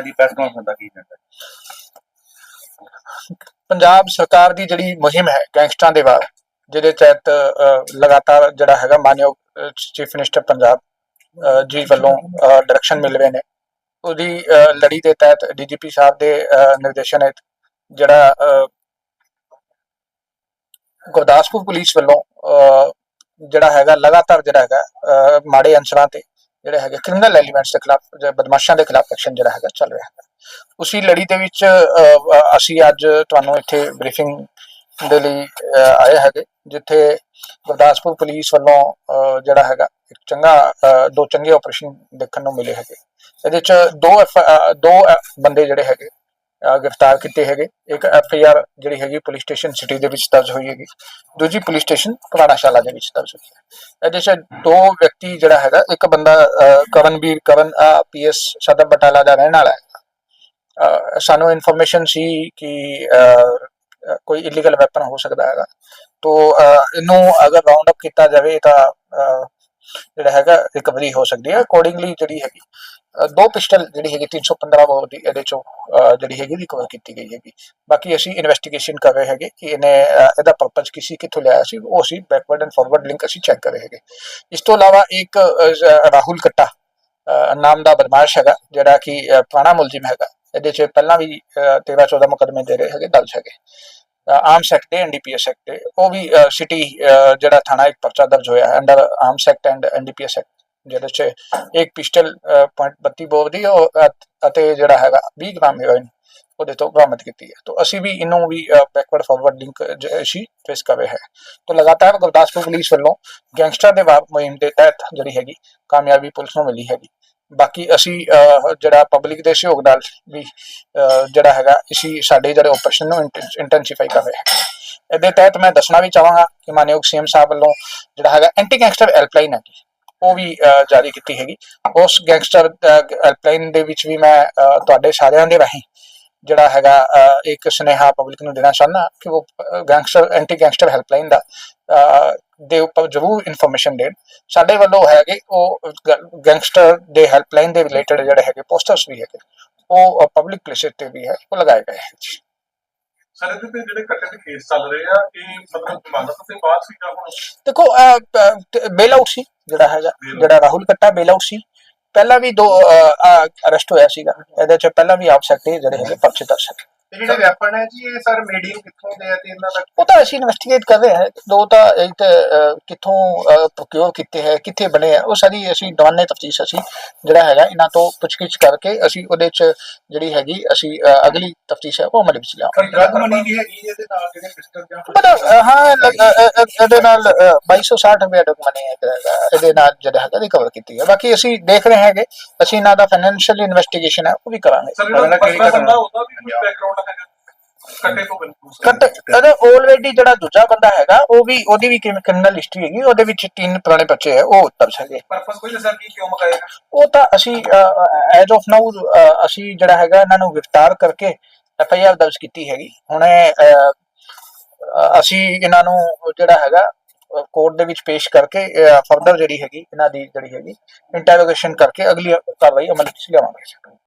ਦੀ press conference ਦਾ ਕੀ ਕਹਿੰਦਾ ਪੰਜਾਬ ਸਰਕਾਰ ਦੀ ਜਿਹੜੀ ਮੁਹਿੰਮ ਹੈ ਗੈਂਗਸਟਰਾਂ ਦੇ ਵਾਰ ਜਿਹਦੇ ਤਹਿਤ ਲਗਾਤਾਰ ਜਿਹੜਾ ਹੈਗਾ ਮਾਨਯੋਗ ਚੀਫ ਮਿਨਿਸਟਰ ਪੰਜਾਬ ਜੀ ਵੱਲੋਂ ਡਾਇਰੈਕਸ਼ਨ ਮਿਲ ਰਹੇ ਨੇ। ਉਹਦੀ ਲੜੀ ਦੇ ਤਹਿਤ ਡੀਜੀਪੀ ਸਾਹਿਬ ਦੇ ਅ, ਨਿਰਦੇਸ਼ਨ ਹੇਠ ਜਿਹੜਾ ਗੁਰਦਾਸਪੁਰ ਪੁਲਿਸ ਵੱਲੋਂ ਅ, ਜਿਹੜਾ ਹੈਗਾ ਲਗਾਤਾਰ ਜਿਹੜਾ ਹੈਗਾ ਅ, ਮਾੜੇ ਅੰਸਰਾਂ ਤੇ ਜਿਹੜੇ ਹੈਗੇ ਕ੍ਰਿਮੀਨਲ ਐਲੀਮੈਂਟਸ ਦੇ ਖਿਲਾਫ ਬਦਮਾਸ਼ਾਂ ਦੇ ਖਿਲਾਫ ਐਕਸ਼ਨ ਜਿਹੜਾ ਹੈਗਾ ਚੱਲ ਰਿਹਾ ਹੈ। ਉਸੀ ਲੜੀ ਦੇ ਵਿੱਚ ਅਸੀਂ ਅੱਜ ਤੁਹਾਨੂੰ ਇੱਥੇ ਬਰੀਫਿੰਗ ਦੇ ਲਈ ਆਏ ਹੈਗੇ ਜਿੱਥੇ ਗੁਰਦਾਸਪੁਰ ਪੁਲਿਸ ਵੱਲੋਂ ਅ, ਜਿਹੜਾ ਹੈਗਾ ਇੱਕ ਚੰਗਾ ਦੋ ਚੰਗੇ ਆਪਰੇਸ਼ਨ ਦੇਖਣ ਨੂੰ ਮਿਲੇ ਹੈਗੇ। ਇਹਦੇ ਚ ਦੋ F- ਦੋ ਬੰਦੇ ਜਿਹੜੇ ਹੈਗੇ ਗ੍ਰਿਫਤਾਰ ਕੀਤੇ ਹੈਗੇ। ਇੱਕ ਐਫ ਆਈ ਆਰ ਜਿਹੜੀ ਹੈਗੀ ਪੁਲਿਸ ਸਟੇਸ਼ਨ ਸਿਟੀ ਦੇ ਵਿੱਚ ਦਰਜ ਹੋਈ ਹੈਗੀ। ਦੂਜੀ ਪੁਲਿਸ ਸਟੇਸ਼ਨ ਪੁਰਾਣਾ ਦੇ ਵਿੱਚ ਦਰਜ ਹੋਈ ਹੈ। ਇਹਦੇ ਚ ਦੋ ਵਿਅਕਤੀ ਜਿਹੜਾ ਹੈਗਾ, ਇੱਕ ਬੰਦਾ ਕਰਨਵੀਰ ਕਰਨ ਪੀਐਸ ਸਦਰ ਬਟਾਲਾ ਦਾ ਰਹਿਣ ਵਾਲਾ ਹੈ ਸਾਨੂੰ ਇਨਫੋਰਮੇਸ਼ਨ ਸੀ ਕਿ ਕੋਈ ਇਲੀਗਲ ਵੈਪਨ ਹੋ ਸਕਦਾ ਹੈਗਾ। ਤੋ ਇਹਨੂੰ ਅਗਰ ਰਾਉਂਡ ਅਪ ਕੀਤਾ ਜਾਵੇ ਤਾਂ ਜਿਹੜਾ ਹੈਗਾ ਰਿਕਵਰੀ ਹੋ ਸਕਦੀ ਹੈ ਅਕੋਰਡਿੰਗਲੀ ਜਿਹੜੀ ਹੈਗੀ। ਦੋ ਪਿਸਟਲ ਜਿਹੜੀ ਹੈਗੀ 315 ਬੋਰ ਦੀ ਇਹਦੇ ਚੋਂ ਜਿਹੜੀ ਹੈਗੀ ਰਿਕਵਰ ਕੀਤੀ ਗਈ ਹੈਗੀ। ਬਾਕੀ ਅਸੀਂ ਇਨਵੈਸਟੀਗੇਸ਼ਨ ਕਰ ਰਹੇ ਹੈਗੇ ਕਿ ਇਹਨੇ ਇਹਦਾ ਪਰਪਸ ਕਿਸੇ ਕਿੱਥੋਂ ਲਿਆਇਆ ਸੀ ਉਹ ਅਸੀਂ ਬੈਕਵਰਡ ਐਂਡ ਫਾਰਵਰਡ ਲਿੰਕ ਅਸੀਂ ਚੈੱਕ ਕਰ ਰਹੇ ਹੈਗੇ। ਇਸ ਤੋਂ ਇਲਾਵਾ ਇੱਕ ਰਾਹੁਲ ਕੱਟਾ ਅ, ਨਾਮ ਦਾ ਬਦਮਾਸ਼ ਹੈਗਾ ਜਿਹੜਾ ਕਿ ਪੁਰਾਣਾ ਮੁਲਜ਼ਮ ਹੈਗਾ। ਇਹਦੇ 'ਚ ਪਹਿਲਾਂ ਵੀ 13 14 ਮੁਕਦਮੇ ਦੇ ਰਹੇ ਹੈਗੇ ਦਰਜ ਹੈਗੇ। ਆਰਮਸ ਐਕਟ ਐਨਡੀਪੀਐਸ ਐਕਟ ਉਹ ਵੀ ਸਿਟੀ ਜਿਹੜਾ ਥਾਣਾ ਇੱਕ ਪਰਚਾ ਦਰਜ ਹੋਇਆ ਹੈ under arms act and NDPS act ਜਿਹਦੇ 'ਚ ਇੱਕ ਪਿਸਟਲ .32 ਬੋਰ ਦੀ ਅਤੇ ਜਿਹੜਾ ਹੈਗਾ 20 ਗ੍ਰਾਮ ਹੈਰੋਇਨ ਉਹਦੇ ਤੋਂ ਬਰਾਮਦ ਕੀਤੀ ਹੈ। ਤਾਂ ਅਸੀਂ ਵੀ ਇਹਨੂੰ ਵੀ ਬੈਕਵਰਡ ਫਾਰਵਰਡ ਲਿੰਕ ਅਸੀਂ ਟ੍ਰੇਸ ਕਰ ਰਹੇ ਹਾਂ। ਤਾਂ ਲਗਾਤਾਰ ਗੁਰਦਾਸਪੁਰ ਪੁਲਿਸ ਵੱਲੋਂ ਗੈਂਗਸਟਰ ਦੇ ਮੁਹਿੰਮ ਦੇ ਤਹਿਤ ਜਿਹੜੀ ਹੈਗੀ ਕਾਮਯਾਬੀ ਪੁਲਿਸ ਨੂੰ ਮਿਲੀ ਹੈਗੀ। ਬਾਕੀ ਅਸੀਂ ਜਿਹੜਾ ਪਬਲਿਕ ਦੇ ਸਹਿਯੋਗ ਨਾਲ ਵੀ ਜਿਹੜਾ ਹੈਗਾ ਅਸੀਂ ਸਾਡੇ ਜਿਹੜੇ ਆਪਰੇਸ਼ਨ ਨੂੰ ਇੰਟੈਂਸੀਫਾਈ ਕਰ ਰਹੇ ਹਾਂ ਇਹਦੇ ਤਹਿਤ ਮੈਂ ਦੱਸਣਾ ਵੀ ਚਾਹਾਂਗਾ ਕਿ ਮਾਨਯੋਗ ਸੀਐਮ ਸਾਹਿਬ ਵੱਲੋਂ ਜਿਹੜਾ ਹੈਗਾ ਐਂਟੀ ਗੈਂਗਸਟਰ ਹੈਲਪਲਾਈਨ ਹੈ ਉਹ ਵੀ ਜਾਰੀ ਕੀਤੀ ਹੈਗੀ। ਉਸ ਗੈਂਗਸਟਰ ਹੈਲਪਲਾਈਨ ਦੇ ਵਿੱਚ ਵੀ ਮੈਂ ਤੁਹਾਡੇ ਸਾਰਿਆਂ ਦੇ ਰਾਹੀਂ ਜਿਹੜਾ ਹੈਗਾ ਇੱਕ ਸੁਨੇਹਾ ਪਬਲਿਕ ਨੂੰ ਦੇਣਾ ਚਾਹੁੰਦਾ ਕਿ ਉਹ ਗੈਂਗਸਟਰ ਐਂਟੀ ਗੈਂਗਸਟਰ ਹੈਲਪਲਾਈਨ ਦਾ ਦੇ ਉੱਪਰ ਜ਼ਰੂਰ ਇਨਫੋਰਮੇਸ਼ਨ ਦੇਣ। ਸਾਡੇ ਵੱਲੋਂ ਹੈਗੇ ਉਹ ਗੈਂਗਸਟਰ ਦੇ ਹੈਲਪਲਾਈਨ ਦੇ ਰਿਲੇਟਡ ਜਿਹੜੇ ਹੈਗੇ ਪੋਸਟਰਸ ਵੀ ਹੈਗੇ ਉਹ ਪਬਲਿਕ ਪਲੇਸਿਸ ਤੇ ਵੀ ਹੈ ਉਹ ਲਗਾਏ ਗਏ ਹੈ ਜੀ। ਸਰ ਇਹਦੇ ਤੇ ਜਿਹੜੇ ਕੱਟੇ ਦੇ ਕੇਸ ਚੱਲ ਰਹੇ ਆ ਇਹ ਮਤਲਬ ਜ਼ਮਾਨਤ ਤੋਂ ਬਾਅਦ ਸੀਗਾ ਹੁਣ? ਦੇਖੋ ਬੇਲ ਆਊਟ ਸੀ ਜਿਹੜਾ ਹੈਗਾ ਜਿਹੜਾ ਰਾਹੁਲ ਕੱਟਾ ਬੇਲ ਆਊਟ ਸੀ। ਪਹਿਲਾਂ ਵੀ ਦੋ ਅਰੈਸਟ ਹੋਇਆ ਸੀਗਾ। ਇਹਦੇ ਚ ਪਹਿਲਾਂ ਵੀ ਆਪ ਸਕਦੇ ਜਿਹੜੇ ਹੈਗੇ ਪਰਚੇ ਦਰਜ ਹੈ ਤੇ ਜਿਹੜੇ ਵੈਪਨ ਹੈ ਜੀ ਇਹ ਸਰ ਮੇਡੀਅਮ ਕਿੱਥੋਂ ਦੇ ਆ ਤੇ ਇਹਨਾਂ ਦਾ ਉਹ ਤਾਂ ਅਸੀਂ ਇਨਵੈਸਟੀਗੇਟ ਕਰ ਰਹੇ ਹਾਂ। ਦੋ ਤਾਂ ਇੱਕ ਤਾਂ, ਅਹ, ਕਿੱਥੋਂ ਪ੍ਰੋਕਿਓਰ ਕੀਤੇ ਹੈ ਕਿੱਥੇ ਬਣੇ ਆ ਉਹ ਸਾਰੀ ਅਸੀਂ ਦਵਾਨੇ ਤਫਤੀਸ਼ ਅਸੀਂ ਜਿਹੜਾ ਹੈਗਾ ਇਹਨਾਂ ਤੋਂ ਪੁੱਛਗਿੱਛ ਕਰਕੇ ਅਸੀਂ ਉਹਦੇ ਚ ਜਿਹੜੀ ਹੈਗੀ ਅਸੀਂ ਅਹ, ਅਗਲੀ ਤਫਤੀਸ਼ ਹੈ ਉਹ ਅਮਲ ਵਿੱਚ ਲਿਆਵਾਂਗੇ। ਡਰਗ ਮਨੀ ਵੀ ਹੈਗੀ ਇਹਦੇ ਨਾਲ ਜਿਹੜੇ ਪਿਸਟਲ ਜਾਂ ਪਰ ਅਹ, ਹਾਂ ਲੱਗ- ਅਹ, ਅਹ, ਅਹ, ਇਹਦੇ ਨਾਲ ਅਹ, 2260 ਰੁਪਏ ਤੱਕ ਮਨੀ ਹੈਗਾ ਇਹਦੇ ਨਾਲ ਜਿਹੜਾ ਹੈਗਾ ਰਿਕਵਰ ਕੀਤੀ ਹੈ। ਬਾਕੀ ਅਸੀਂ ਦੇਖ ਰਹੇ ਹੈਗੇ ਅਸੀਂ ਇਹਨਾਂ ਦਾ ਫਾਈਨੈਂਸ਼ੀਅਲ ਇਨਵੈਸਟੀਗੇਸ਼ਨ ਹੈ ਉਹ ਵੀ ਕਰਾਂਗੇ। ਸਰ ਜਿਹੜਾ ਅਗਲਾ ਕਿਹੜੀ ਫਸਲਾ ਘਟਨਾ? ਬੰਦਾ ਉਹਦਾ ਵੀ ਕੋਈ ਬੈਕਗ੍ਰਾਉਂਡ ਹੈਗਾ ਕੱਟੇ ਤੋਂ ਕੱਟ ਇਹਦਾ ਆਲਰੇਡੀ ਜਿਹੜਾ ਦੂਜਾ ਬੰਦਾ ਹੈਗਾ ਉਹ ਵੀ ਉਹਦੀ ਵੀ ਕ੍ਰਿਮੀਨਲ ਹਿਸਟਰੀ ਹੈਗੀ ਉਹਦੇ ਵਿੱਚ ਤਿੰਨ ਪੁਰਾਣੇ ਬੱਚੇ ਹੈ ਉਹ ਦਰਜ ਹੈਗੇ ਪਰਪਸ ਕੋਈ ਦੱਸਿਆ ਕਿ ਕਿਉਂ ਮਕਾਇਆ ਉਹ ਤਾਂ ਅਸੀਂ ਐਜ਼ ਆਫ ਨਾਊ ਅਸੀਂ ਜਿਹੜਾ ਹੈਗਾ ਇਹਨਾਂ ਨੂੰ ਗ੍ਰਿਫਤਾਰ ਕਰਕੇ ਐਫ ਆਈ ਆਰ ਦਰਜ ਕੀਤੀ ਹੈਗੀ। ਹੁਣ ਅਸੀਂ ਇਹਨਾਂ ਨੂੰ ਜਿਹੜਾ ਹੈਗਾ ਕੋਰਟ ਦੇ ਵਿੱਚ ਪੇਸ਼ ਕਰਕੇ ਫਰਦਰ ਜਿਹੜੀ ਹੈਗੀ ਇਹਨਾਂ ਦੀ ਜਿਹੜੀ ਹੈਗੀ ਇੰਟਰੋਗੇਸ਼ਨ ਕਰਕੇ ਅਗਲੀ ਕਾਰਵਾਈ ਅਮਲ ਵਿੱਚ ਲਿਆਵਾਂਗੇ।